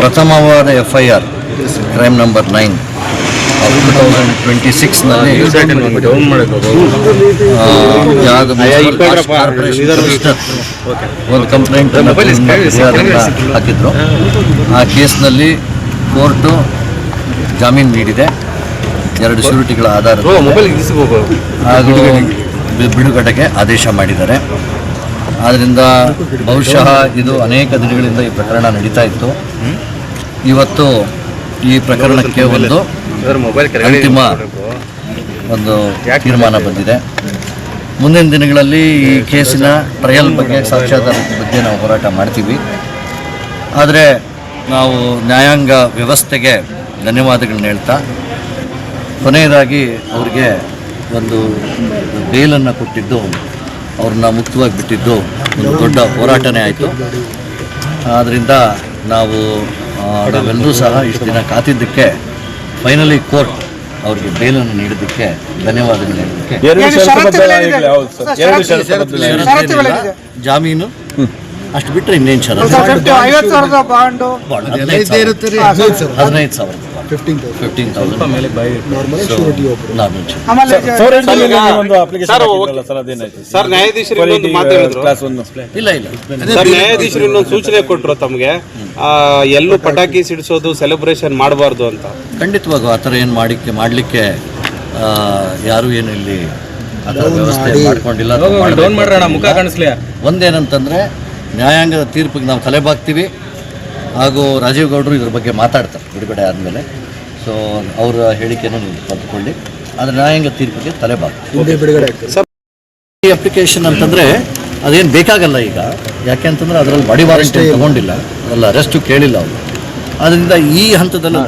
ಪ್ರಥಮವಾದ F I R crime number nine two thousand twenty ಸಿಕ್ಸ್ನಲ್ಲಿ ಒಂದು complaint ಹಾಕಿದ್ರು. ಆ ಕೇಸ್ನಲ್ಲಿ ಕೋರ್ಟು ಜಾಮೀನು ನೀಡಿದೆ. ಎರಡು ಶ್ಯೂರಿಟಿಗಳ ಆಧಾರದ ಹಾಗೂ ಬಿಡುಗಡೆಗೆ ಆದೇಶ ಮಾಡಿದ್ದಾರೆ. ಆದ್ದರಿಂದ ಬಹುಶಃ ಇದು ಅನೇಕ ದಿನಗಳಿಂದ ಈ ಪ್ರಕರಣ ನಡೀತಾ ಇತ್ತು. ಇವತ್ತು ಈ ಪ್ರಕರಣಕ್ಕೆ ಒಂದು ಅಂತಿಮ ಒಂದು ತೀರ್ಮಾನ ಬಂದಿದೆ. ಮುಂದಿನ ದಿನಗಳಲ್ಲಿ ಈ ಕೇಸಿನ ಟ್ರಯಲ್ ಬಗ್ಗೆ ಸಾಕ್ಷ್ಯಾಧಾರದ ಬಗ್ಗೆ ನಾವು ಹೋರಾಟ ಮಾಡ್ತೀವಿ. ಆದರೆ ನಾವು ನ್ಯಾಯಾಂಗ ವ್ಯವಸ್ಥೆಗೆ ಧನ್ಯವಾದಗಳನ್ನ ಹೇಳ್ತಾ ಕೊನೆಯದಾಗಿ ಅವರಿಗೆ ಒಂದು ಬೇಲನ್ನು ಕೊಟ್ಟಿದ್ದು ಅವ್ರನ್ನ ಮುಕ್ತವಾಗಿ ಬಿಟ್ಟಿದ್ದು ಒಂದು ದೊಡ್ಡ ಹೋರಾಟನೇ ಆಯಿತು. ಆದ್ದರಿಂದ ನಾವು ನಾವೆಲ್ಲರೂ ಸಹ ಇಷ್ಟು ದಿನ ಕಾತಿದ್ದಕ್ಕೆ ಫೈನಲಿ ಕೋರ್ಟ್ ಅವ್ರಿಗೆ ಬೇಲನ್ನು ನೀಡಿದ್ದಕ್ಕೆ ಧನ್ಯವಾದಗಳು. ಹೇಳೋದಕ್ಕೆ. ಜಾಮೀನು? ಅಷ್ಟು ಬಿಟ್ಟರೆ ಇನ್ನೇನು ಹದಿನೈದು ಸಾವಿರ. ಸಾವಿರ ಫಿಫ್ಟೀನ್ ತೌಸಂಡ್ ಮೇಲೆ ನಾರ್ಮಲ್ ಒಂದು ಅಪ್ಲಿಕೇಶನ್ ಹಾಕಿದ್ರಲ್ಲ ಸರ್ ಅದೇನಾಯ್ತು? ಸರ್ ನ್ಯಾಯಾಧೀಶರು ಇನ್ನೊಂದು ಮಾತು ಹೇಳಿದ್ರು. ಇಲ್ಲ ಇಲ್ಲ. ಸರ್ ನ್ಯಾಯಾಧೀಶರು ಇನ್ನೊಂದು ಸೂಚನೆ ಕೊಟ್ಟರು ತಮಗೆ. ಆ, ಎಲ್ಲೂ ಪಟಾಕಿ ಸಿಡಿಸೋದು ಸೆಲೆಬ್ರೇಷನ್ ಮಾಡಬಾರ್ದು ಅಂತ. ಖಂಡಿತವಾಗೂ ಆ ಥರ ಏನು ಮಾಡಿಕ್ಕೆ ಮಾಡಲಿಕ್ಕೆ ಯಾರು ಏನು ಇಲ್ಲಿ ವ್ಯವಸ್ಥೆ ಮಾಡ್ಕೊಂಡಿಲ್ಲ ಒಂದೇನಂತಂದರೆ ನ್ಯಾಯಾಂಗದ ತೀರ್ಪಿಗೆ ನಾವು ತಲೆ ಬಾಗ್ತೀವಿ. ಹಾಗೂ ರಾಜೀವ್ ಗೌಡರು ಇದ್ರ ಬಗ್ಗೆ ಮಾತಾಡ್ತಾರೆ ಬಿಡುಗಡೆ ಆದಮೇಲೆ. ಸೊ ಅವರ ಹೇಳಿಕೆಯನ್ನು ನೀವು ಪಡೆದುಕೊಳ್ಳಿ ಆದರೆ ನ್ಯಾಯಾಂಗ ತೀರ್ಪಿಗೆ ತಲೆ ಸರ್ ಈ ಅಪ್ಲಿಕೇಶನ್ ಅಂತಂದರೆ ಅದೇನು ಬೇಕಾಗಲ್ಲ ಈಗ? ಯಾಕೆ ಅಂತಂದ್ರೆ ಅದರಲ್ಲಿ ಬಾಡಿ ವಾರಂಟಿ ತಗೊಂಡಿಲ್ಲ. ಅದರಲ್ಲಿ ಅರೆಸ್ಟು ಕೇಳಿಲ್ಲ ಅವರು. ಅದರಿಂದ ಈ ಹಂತದಲ್ಲಿ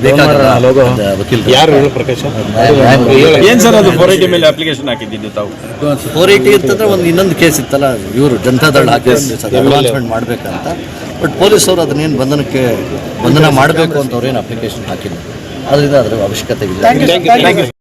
ಏನ್ ಸರ್ ಅದು ಫೋರ್ ಮೇಲೆ ಅಪ್ಲಿಕೇಶನ್ ಹಾಕಿದ್ದು ತಾವು? ಫೋರ್ ಏಯ್ಟಿ ಅಂತಂದ್ರೆ ಒಂದು ಇನ್ನೊಂದು ಕೇಸ್ ಇತ್ತಲ್ಲ ಇವರು ಜನತಾದಳ ಅಡ್ವಾನ್ಸ್ಮೆಂಟ್ ಮಾಡಬೇಕಂತ. ಬಟ್ ಪೊಲೀಸರು ಅದನ್ನೇನು ಬಂಧನಕ್ಕೆ ಬಂಧನ ಮಾಡಬೇಕು ಅಂತ ಅವ್ರೇನು ಅಪ್ಲಿಕೇಶನ್ ಹಾಕಿಲ್ಲ. ಅದರಿಂದ ಅದರ ಅವಶ್ಯಕತೆ ಇಲ್ಲ.